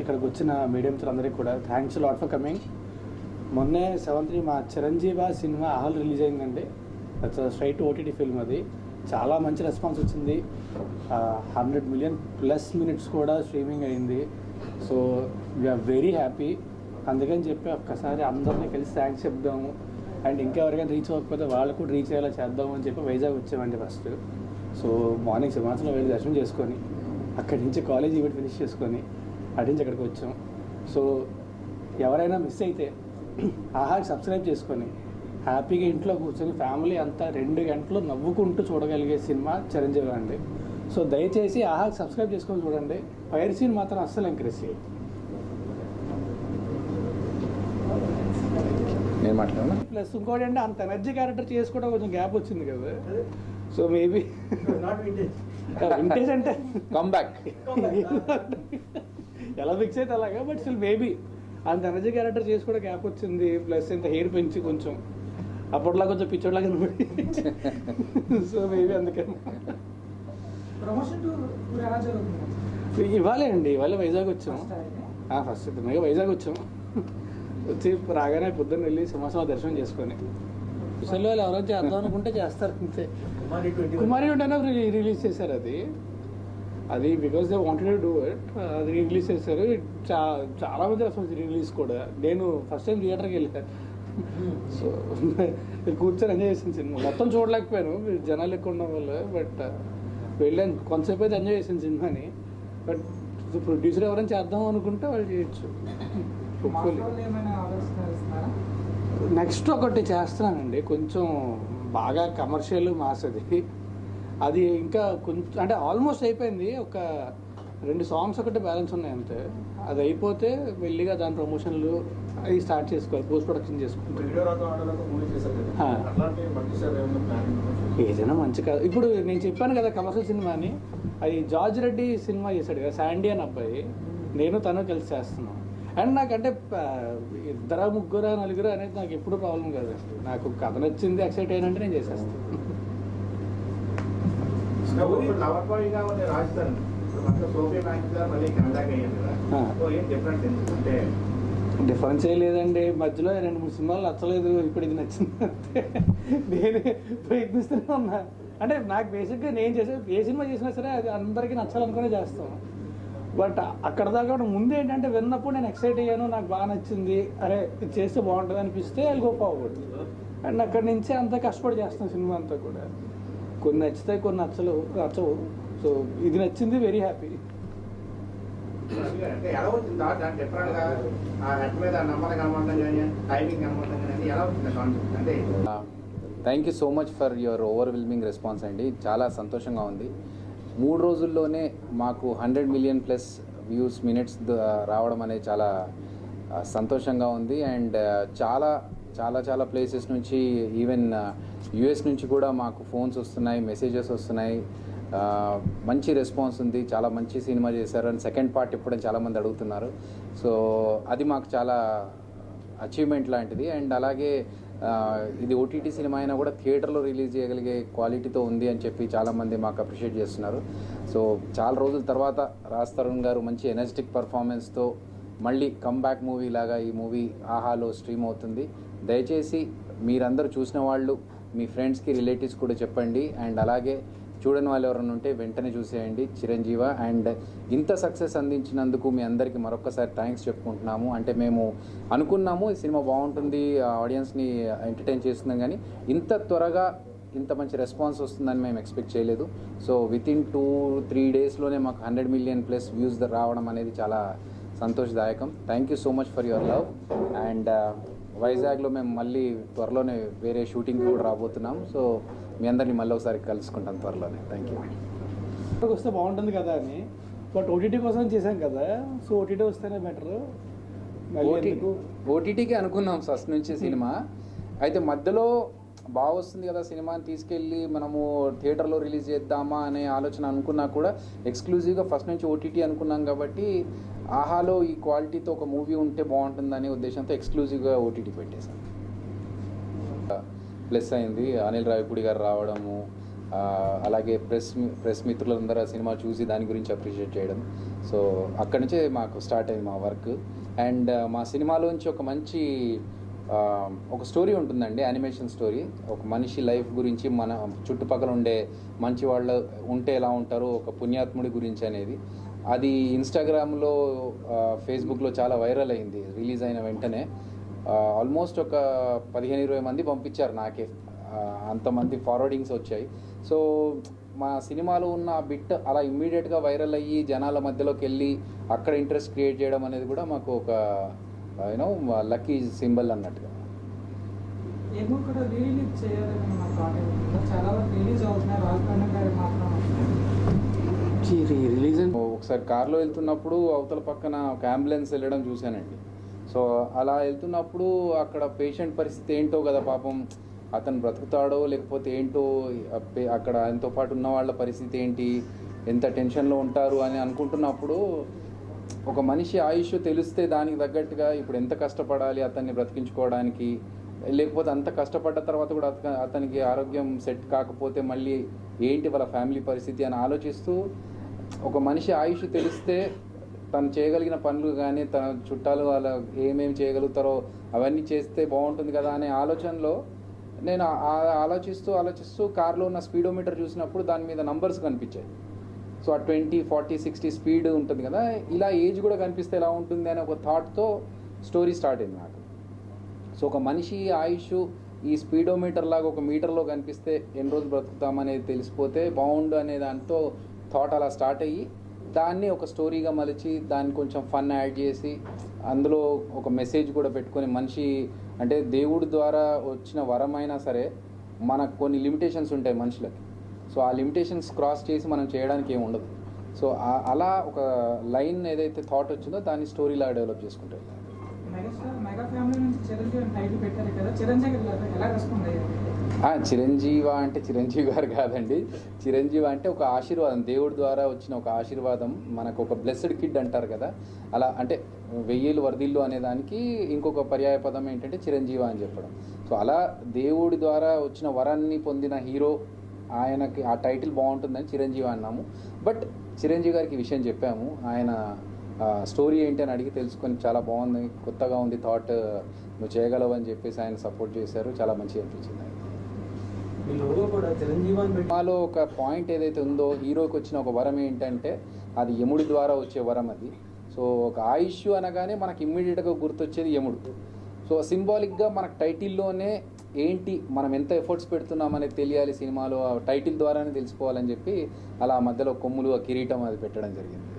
ఇక్కడికి వచ్చిన మీడియం అందరికీ కూడా థ్యాంక్స్ లాట్ ఫర్ కమింగ్ మొన్నే సెవెంత్ మా చిరంజీవ సినిమా అహల్ రిలీజ్ అయిందండి. స్ట్రైట్ ఓటీటీ ఫిల్మ్ అది. చాలా మంచి రెస్పాన్స్ వచ్చింది. హండ్రెడ్ మిలియన్ ప్లస్ మినిట్స్ కూడా స్ట్రీమింగ్ అయింది. So we are very happy అందుకని చెప్పి ఒక్కసారి అందరినీ కలిసి థ్యాంక్స్ చెప్దాము. అండ్ ఇంకెవరికైనా రీచ్ అవ్వకపోతే వాళ్ళకు కూడా రీచ్ అయ్యేలా చేద్దాము అని చెప్పి వైజాగ్ వచ్చామండి ఫస్ట్ సో మార్నింగ్ సింహాచలం వెళ్ళి దర్శనం చేసుకొని. అక్కడి నుంచి కాలేజ్ ఈవెంట్ ఫినిష్ చేసుకొని అటు నుంచి అక్కడికి వచ్చాం. సో ఎవరైనా మిస్ అయితే ఆహాకి సబ్స్క్రైబ్ చేసుకొని హ్యాపీగా ఇంట్లో కూర్చొని ఫ్యామిలీ అంతా రెండు గంటలు నవ్వుకుంటూ చూడగలిగే సినిమా చిరంజీవి అండి సో దయచేసి ఆహాకి సబ్స్క్రైబ్ చేసుకొని చూడండి. ఫైర్ సీన్ మాత్రం అస్సలు ఎంకరేజ్ చేయండి నేను మాట్లాడనా? ప్లస్ ఇంకోటి అంటే అంత ఎనర్జీ క్యారెక్టర్ చేసుకోవడం కొంచెం గ్యాప్ వచ్చింది కదా. సో మేబీ వింటేజ్ అంటే. కమ్ బ్యాక్ ఎలా ఫిక్స్ అయితే అలాగా బట్ స్టిల్ మేబీ అంత ఎనర్జీ క్యారెక్టర్ చేసి కూడా గ్యాప్ వచ్చింది ప్లస్ ఇంత హెయిర్ పెంచి కొంచెం. అప్పట్లో కొంచెం పిచ్చోడ్లా కనబడి సో మేబీ అందుకని ఇవ్వాలే అండి ఇవాళ వైజాగ్ వచ్చాం ఫస్ట్ మెగా వైజాగ్ వచ్చాం వచ్చి రాగానే పొద్దున్న వెళ్ళి సింహాసనం దర్శనం చేసుకొని. ముసలి వాళ్ళు ఎవరో చేద్దాం అనుకుంటే చేస్తారు అంతే. కుమారి ఉంటేనే రిలీజ్ చేశారు అది. అది because they wanted do it అది రిలీజ్ చేశారు. చా చాలా మంది రెస్పాన్స్ రిలీజ్ కూడా. నేను ఫస్ట్ టైం థియేటర్కి వెళ్ళాను సో కూర్చొని ఎంజాయ్ చేసిన సినిమా. మొత్తం చూడలేకపోయాను. జనాలు ఎక్కువ ఉండడం వల్ల బట్ వెళ్ళాను. కొంతసేపు అయితే ఎంజాయ్ చేసిన సినిమాని. బట్ ప్రొడ్యూసర్ ఎవరైనా చేద్దాం అనుకుంటే వాళ్ళు చేయొచ్చు. నెక్స్ట్ ఒకటి చేస్తున్నానండి. కొంచెం బాగా కమర్షియల్ మాస్ అది. అది ఇంకా కొంచెం అంటే ఆల్మోస్ట్ అయిపోయింది. ఒక రెండు సాంగ్స్ ఒకటి బ్యాలెన్స్ ఉన్నాయి అంతే. అది అయిపోతే వెళ్ళిగా దాని ప్రమోషన్లు అవి స్టార్ట్ చేసుకోవాలి. పోస్ట్ ప్రొడక్షన్ చేసుకోవాలి ప్లానింగ్ ఏదైనా మంచి కాదు ఇప్పుడు నేను చెప్పాను కదా కమర్షియల్ సినిమా అని అది జార్జ్ రెడ్డి సినిమా చేశాడు కదా శాండీ అని అబ్బాయి. నేను తను కలిసి చేస్తున్నాం. అండ్ నాకంటే ఇద్దరా ముగ్గురా నలుగురు అనేది నాకు ఎప్పుడు ప్రాబ్లం కాదండి నాకు కథ నచ్చింది ఎక్సైట్ అయినంటే నేను చేసేస్తాను కదా. డిఫరెన్స్ ఏ లేదండి. మధ్యలో రెండు మూడు సినిమాలు నచ్చలేదు. ఇప్పుడు ఇది నచ్చింది అంతే. నేను ప్రయత్నిస్తూనే ఉన్నా. అంటే నాకు బేసిక్గా నేను చేసే ఏ సినిమా చేసినా సరే అది అందరికీ నచ్చాలనుకునే చేస్తాం. బట్ అక్కడ దాకా ముందు ఏంటంటే విన్నప్పుడు నేను ఎక్సైట్ అయ్యాను నాకు బాగా నచ్చింది. అరే ఇది చేస్తే బాగుంటుంది అనిపిస్తే అది గొప్ప అవ్వదు అండ్ అక్కడి నుంచి అంతా కష్టపడి చేస్తాం సినిమా అంతా కూడా. కొన్ని నచ్చుతాయి కొన్ని నచ్చలు నచ్చవు. సో ఇది నచ్చింది very happy thank you so much for your overwhelming response అండి. చాలా సంతోషంగా ఉంది. మూడు రోజుల్లోనే మాకు hundred million plus views minutes రావడం అనేది చాలా సంతోషంగా ఉంది. అండ్ చాలా చాలా చాలా ప్లేసెస్ నుంచి ఈవెన్ యుఎస్ నుంచి కూడా మాకు ఫోన్స్ వస్తున్నాయి మెసేజెస్ వస్తున్నాయి. మంచి రెస్పాన్స్ ఉంది. చాలా మంచి సినిమా చేశారు. అండ్ సెకండ్ పార్ట్ ఇప్పుడే చాలామంది అడుగుతున్నారు. సో అది మాకు చాలా అచీవ్మెంట్ లాంటిది. అండ్ అలాగే ఇది ఓటీటీ సినిమా అయినా కూడా థియేటర్లో రిలీజ్ చేయగలిగే క్వాలిటీతో ఉంది అని చెప్పి చాలామంది మాకు అప్రిషియేట్ చేస్తున్నారు. సో చాలా రోజుల తర్వాత రాజ్ తరుణ్ గారు మంచి ఎనర్జెటిక్ పర్ఫార్మెన్స్తో మళ్ళీ కమ్బ్యాక్ మూవీ లాగా ఈ మూవీ ఆహాలో స్ట్రీమ్ అవుతుంది. దయచేసి మీరందరూ చూసిన వాళ్ళు మీ ఫ్రెండ్స్కి రిలేటివ్స్ కూడా చెప్పండి. అండ్ అలాగే చూడని వాళ్ళు ఎవరైనా ఉంటే వెంటనే చూసేయండి. చిరంజీవ అండ్ ఇంత సక్సెస్ అందించినందుకు మీ అందరికీ మరొకసారి థ్యాంక్స్ చెప్పుకుంటున్నాము. అంటే మేము అనుకున్నాము ఈ సినిమా బాగుంటుంది ఆడియన్స్ని ఎంటర్టైన్ చేస్తుందని కానీ ఇంత త్వరగా ఇంత మంచి రెస్పాన్స్ వస్తుందని మేము ఎక్స్పెక్ట్ చేయలేదు. So with in two three డేస్లోనే మాకు హండ్రెడ్ మిలియన్ ప్లస్ వ్యూస్ రావడం అనేది చాలా సంతోషదాయకం. Thank you so much for your love. And వైజాగ్లో మేము మళ్ళీ త్వరలోనే వేరే షూటింగ్ కూడా రాబోతున్నాం. సో మీ అందరినీ మళ్ళీ ఒకసారి కలుసుకుంటాం త్వరలోనే. థ్యాంక్ యూ వస్తే బాగుంటుంది కదా అని. బట్ ఓటీటీ కోసం చేశాం కదా. సో ఓటీటీ వస్తేనే బెటర్ ఓటీటీకి అనుకున్నాం ఫస్ట్ నుంచి సినిమా. అయితే మధ్యలో బాగా వస్తుంది కదా సినిమాని తీసుకెళ్ళి మనము థియేటర్లో రిలీజ్ చేద్దామా అనే ఆలోచన అనుకున్నా కూడా ఎక్స్క్లూజివ్గా ఫస్ట్ నుంచి ఓటీటీ అనుకున్నాం కాబట్టి ఆహాలో ఈ క్వాలిటీతో ఒక మూవీ ఉంటే బాగుంటుందనే ఉద్దేశంతో ఎక్స్క్లూజివ్గా ఓటీటీ పెట్టేశాం. ప్లస్ అయింది. అనిల్ రావిపూడి గారు రావడము అలాగే ప్రెస్ ప్రెస్ మిత్రులందరూ ఆ సినిమా చూసి దాని గురించి అప్రిషియేట్ చేయడం. సో అక్కడి నుంచే మాకు స్టార్ట్ అయింది మా వర్క్. అండ్ మా సినిమాలోంచి ఒక మంచి ఒక స్టోరీ ఉంటుందండి యానిమేషన్ స్టోరీ. ఒక మనిషి లైఫ్ గురించి మన చుట్టుపక్కల ఉండే మంచి వాళ్ళు ఉంటే ఎలా ఉంటారో ఒక పుణ్యాత్ముడి గురించి అనేది. అది ఇన్స్టాగ్రామ్లో ఫేస్బుక్లో చాలా వైరల్ అయింది రిలీజ్ అయిన వెంటనే. ఆల్మోస్ట్ ఒక పదిహేను ఇరవై మంది పంపించారు నాకే. అంతమంది ఫార్వర్డింగ్స్ వచ్చాయి. సో మా సినిమాలో ఉన్న ఆ బిట్ అలా ఇమ్మీడియట్గా వైరల్ అయ్యి జనాల మధ్యలోకి వెళ్ళి అక్కడ ఇంట్రెస్ట్ క్రియేట్ చేయడం అనేది కూడా మాకు ఒక యూనో లక్కీ సింబల్ అన్నట్టుగా. ఏమో కూడా రిలీజ్ చేయాలని నా థాట్ ఏముందో చాలా వరకు రిలీజ్ అవుతున్నాయి రాజకీయ గారి మాత్రం. రిలీజ్ ఒకసారి కార్లో వెళ్తున్నప్పుడు అవతల పక్కన ఒక అంబులెన్స్ వెళ్ళడం చూశానండి. సో అలా వెళ్తున్నప్పుడు అక్కడ పేషెంట్ పరిస్థితి ఏంటో కదా పాపం అతను బ్రతుకుతాడో లేకపోతే ఏంటో అక్కడ ఆయనతో పాటు ఉన్న వాళ్ళ పరిస్థితి ఏంటి ఎంత టెన్షన్లో ఉంటారు అని అనుకుంటున్నప్పుడు ఒక మనిషి ఆయుష్ తెలిస్తే దానికి తగ్గట్టుగా ఇప్పుడు ఎంత కష్టపడాలి అతన్ని బ్రతికించుకోవడానికి లేకపోతే అంత కష్టపడ్డ తర్వాత కూడా అతనికి ఆరోగ్యం సెట్ కాకపోతే మళ్ళీ ఏంటి వాళ్ళ ఫ్యామిలీ పరిస్థితి అని ఆలోచిస్తూ ఒక మనిషి ఆయుష్ తెలిస్తే తను చేయగలిగిన పనులు కానీ తన చుట్టాలు వాళ్ళ ఏమేమి చేయగలుగుతారో అవన్నీ చేస్తే బాగుంటుంది కదా అనే ఆలోచనలో నేను ఆలోచిస్తూ ఆలోచిస్తూ కార్లో ఉన్న స్పీడోమీటర్ చూసినప్పుడు దాని మీద నంబర్స్ కనిపించాయి. సో ఆ ట్వంటీ ఫార్టీ సిక్స్టీ స్పీడ్ ఉంటుంది కదా ఇలా ఏజ్ కూడా కనిపిస్తే ఎలా ఉంటుంది అనే ఒక థాట్తో స్టోరీ స్టార్ట్ అయింది నాకు. సో ఒక మనిషి ఆయుష్ ఈ స్పీడోమీటర్ లాగా ఒక మీటర్లో కనిపిస్తే ఎన్ని రోజులు బ్రతుకుతామనేది తెలిసిపోతే బాగుండు అనే దాంతో థాట్ అలా స్టార్ట్ అయ్యి దాన్ని ఒక స్టోరీగా మలిచి దాన్ని కొంచెం ఫన్ యాడ్ చేసి అందులో ఒక మెసేజ్ కూడా పెట్టుకొని మనిషి అంటే దేవుడి ద్వారా వచ్చిన వరం అయినా సరే మనకు కొన్ని లిమిటేషన్స్ ఉంటాయి మనుషులకి. సో ఆ లిమిటేషన్స్ క్రాస్ చేసి మనం చేయడానికి ఏమి ఉండదు. సో అలా ఒక లైన్ ఏదైతే థాట్ వచ్చిందో దాన్ని స్టోరీలా డెవలప్ చేసుకుంటారు. చిరంజీవి చిరంజీవ అంటే చిరంజీవి గారు కాదండి. చిరంజీవి అంటే ఒక ఆశీర్వాదం దేవుడి ద్వారా వచ్చిన ఒక ఆశీర్వాదం మనకు ఒక బ్లెస్డ్ కిడ్ అంటారు కదా. అలా అంటే వెయ్యిలు వరదిల్లు అనే దానికి ఇంకొక పర్యాయ పదం ఏంటంటే చిరంజీవ అని చెప్పడం. సో అలా దేవుడి ద్వారా వచ్చిన వరాన్ని పొందిన హీరో ఆయనకి ఆ టైటిల్ బాగుంటుందని చిరంజీవి అన్నాము. బట్ చిరంజీవి గారికి విషయం చెప్పాము. ఆయన స్టోరీ ఏంటి అని అడిగి తెలుసుకొని చాలా బాగుంది కొత్తగా ఉంది థాట్ నువ్వు చేయగలవు అని చెప్పేసి ఆయన సపోర్ట్ చేశారు చాలా మంచిగా అనిపించింది మాలో కూడా సినిమాలో ఒక పాయింట్ ఏదైతే ఉందో హీరోకి వచ్చిన ఒక వరం ఏంటంటే అది యముడి ద్వారా వచ్చే వరం అది. సో ఒక ఆయుష్ అనగానే మనకి ఇమ్మీడియట్గా గుర్తొచ్చేది యముడు. సో సింబాలిక్గా మనకు టైటిల్లోనే ఏంటి మనం ఎంత ఎఫర్ట్స్ పెడుతున్నాం అనేది తెలియాలి సినిమాలో ఆ టైటిల్ ద్వారానే తెలుసుకోవాలని చెప్పి అలా మధ్యలో కొమ్ములు ఆ కిరీటం అది పెట్టడం జరిగింది.